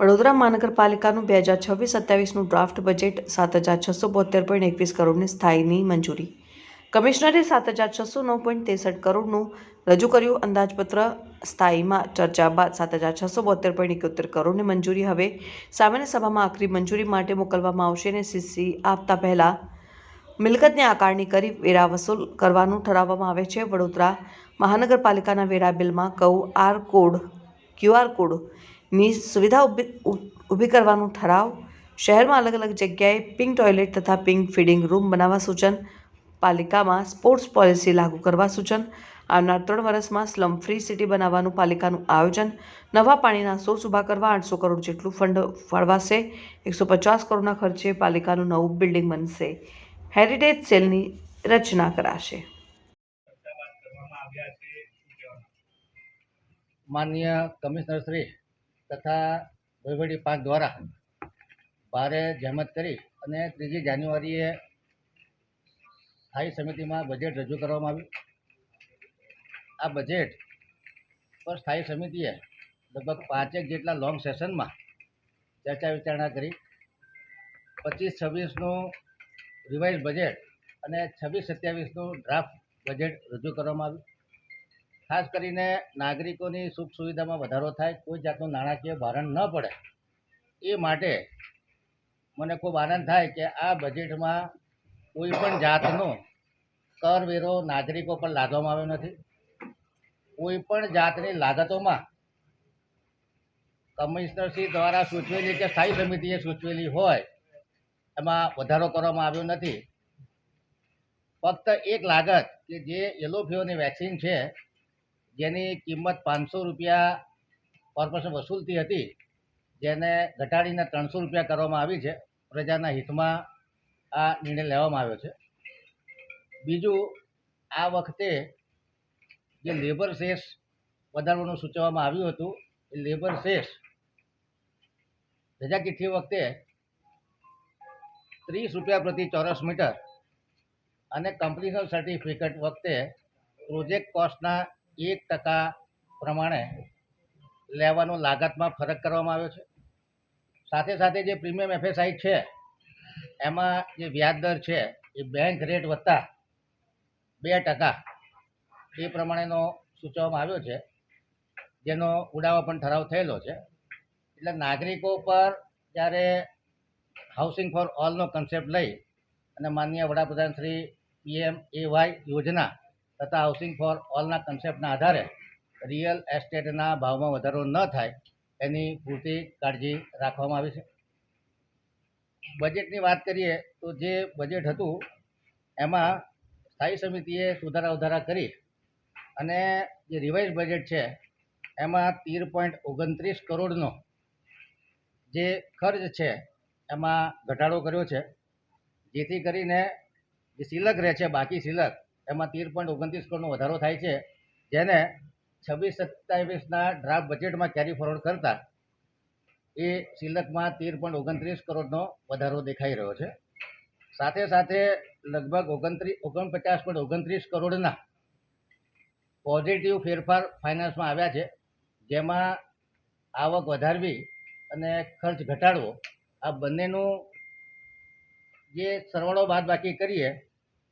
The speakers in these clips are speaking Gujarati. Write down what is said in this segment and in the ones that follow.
વડોદરા મહાનગરપાલિકાનું બે હજાર છવ્વીસ સત્યાવીસનું ડ્રાફ્ટ બજેટ સાત હજાર છસો બોતેર પોઈન્ટ એકવીસ કરોડની સ્થાયીની મંજૂરી. કમિશનરે સાત હજાર છસો નવ પોઈન્ટ ત્રેસઠ કરોડનું રજૂ કર્યું. અંદાજપત્ર સ્થાયીમાં ચર્ચા બાદ સાત હજાર છસો બોતેર પોઈન્ટ એકોતેર કરોડની મંજૂરી હવે સામાન્ય સભામાં આખરી મંજૂરી માટે મોકલવામાં આવશે અને સીસી આપતા પહેલાં મિલકતની આકારણી કરી વેરા વસૂલ કરવાનું ઠરાવવામાં આવે છે. વડોદરા મહાનગરપાલિકાના વેરા બિલમાં કઉ આર કોડ ક્યુઆર કોડની સુવિધા ઊભી ઊભી કરવાનું ઠરાવ. શહેરમાં અલગ અલગ જગ્યાએ પિંક ટોયલેટ તથા પિંક ફીડિંગ રૂમ બનાવવા સૂચન. પાલિકામાં સ્પોર્ટ્સ પોલિસી લાગુ કરવા સૂચન. આવનાર ત્રણ વર્ષમાં સ્લમ ફ્રી સિટી બનાવવાનું પાલિકાનું આયોજન. નવા પાણીના સોર્સ ઊભા કરવા આઠસો કરોડ જેટલું ફંડ ફાળવાશે. એકસો પચાસ કરોડના ખર્ચે પાલિકાનું નવું બિલ્ડિંગ બનશે. હેરિટેજ સેલની રચના કરાશે. માન્ય કમિશનર શ્રી તથા વહીવટી પાંચ દ્વારા ભારે જહેમત કરી અને ત્રીજી જાન્યુઆરીએ સ્થાયી સમિતિમાં બજેટ રજૂ કરવામાં આવ્યું. આ બજેટ પર સ્થાયી સમિતિએ લગભગ પાંચેક જેટલા લોંગ સેશનમાં ચર્ચા વિચારણા કરી. પચીસ છવ્વીસનું રિવાઇઝ બજેટ અને છવ્વીસ સત્યાવીસનું ડ્રાફ્ટ બજેટ રજૂ કરવામાં આવ્યું. ખાસ કરીને નાગરિકોની સુખ સુવિધામાં વધારો થાય, કોઈ જાતનું નાણાકીય ભારણ ન પડે, એ માટે મને ખૂબ આનંદ થાય કે આ બજેટમાં કોઈ પણ જાતનો કરવેરો નાગરિકો પર લાદવામાં આવ્યો નથી. કોઈ પણ જાતની લાગતોમાં કમિશનરશ્રી દ્વારા સૂચવેલી કે સ્થાયી સમિતિએ સૂચવેલી હોય, એમાં વધારો કરવામાં આવ્યો નથી. ફક્ત એક લાગત કે જે યલો ફીઓની વેક્સિન છે જેની કિંમત પાંચસો રૂપિયા કોર્પોરેશન વસૂલતી હતી, જેને ઘટાડીને ત્રણસો રૂપિયા કરવામાં આવી છે. પ્રજાના હિતમાં આ નિર્ણય લેવામાં આવ્યો છે. બીજું, આ વખતે જે લેબર સેસ વધારવાનું સૂચવવામાં આવ્યું હતું, એ લેબર સેસ રજાકીઠી વખતે ત્રીસ રૂપિયા પ્રતિ ચોરસ મીટર અને કમ્પ્લીશન સર્ટિફિકેટ વખતે પ્રોજેક્ટ કોસ્ટના એક ટકા પ્રમાણે લેવાનો લાગતમાં ફરક કરવામાં આવ્યો છે. સાથે સાથે જે પ્રીમિયમ એફએસઆઈ છે, એમાં જે વ્યાજ દર છે, એ બેંક રેટ વત્તા બે ટકા એ પ્રમાણેનો સૂચવવામાં આવ્યો છે. જેનો ઉડાવો પણ ઠરાવ થયેલો છે. એટલે નાગરિકો પર જ્યારે હાઉસિંગ ફોર ઓલનો કન્સેપ્ટ લઈ અને માનનીય વડાપ્રધાન શ્રી પીએમ વાય યોજના તથા હાઉસિંગ ફોર ઓલના કન્સેપ્ટના આધારે રિયલ એસ્ટેટના ભાવમાં વધારો ન થાય એની પૂરતી કાળજી રાખવામાં આવી છે. બજેટની વાત કરીએ તો જે બજેટ હતું એમાં સ્થાયી સમિતિએ સુધારા વધારા કરી અને જે રિવાઇઝ બજેટ છે એમાં તેર પોઈન્ટ ઓગણત્રીસ કરોડનો જે ખર્ચ છે એમાં ઘટાડો કર્યો છે. જેથી કરીને જે સિલક રહે છે, બાકી સિલક એમાં તેર પોઈન્ટ ઓગણત્રીસ કરોડનો વધારો થાય છે, જેને છવ્વીસ સત્તાવીસના ડ્રાફ્ટ બજેટમાં કેરી ફોરવર્ડ કરતાં એ સિલકમાં તેર પોઈન્ટ ઓગણત્રીસ કરોડનો વધારો દેખાઈ રહ્યો છે. સાથે સાથે લગભગ ઓગણત્રીસ ઓગણપચાસ પોઈન્ટ ઓગણત્રીસ કરોડના પોઝિટિવ ફેરફાર ફાઇનાન્સમાં આવ્યા છે, જેમાં આવક વધારવી અને ખર્ચ ઘટાડવો, આ બંનેનું જે સરવાળો બાદ બાકી કરીએ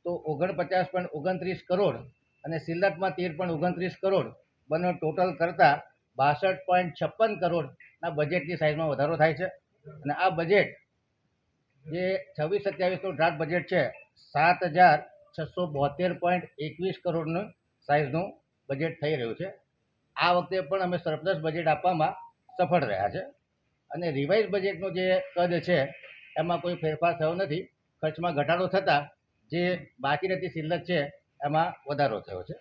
તો ઓગણપચાસ પોઈન્ટ ઓગણત્રીસ કરોડ અને સિલ્લતમાં તેર પોઈન્ટ ઓગણત્રીસ કરોડ બંને ટોટલ કરતાં બાસઠ પોઈન્ટ છપ્પન કરોડના બજેટની સાઇઝમાં વધારો થાય છે. અને આ બજેટ જે છવ્વીસ સત્યાવીસનું ડ્રાફ્ટ બજેટ છે, સાત હજાર છસો બોતેર પોઈન્ટ એકવીસ કરોડનું સાઇઝનું બજેટ થઈ રહ્યું છે. આ વખતે પણ અમે સરપ્લસ બજેટ આપવામાં સફળ રહ્યા છે. અને રિવાઇઝ બજેટનું જે કદ છે, એમાં કોઈ ફેરફાર થયો નથી. ખર્ચમાં ઘટાડો થતાં જે બાકી રહેતી સિલક છે એમાં વધારો થયો છે.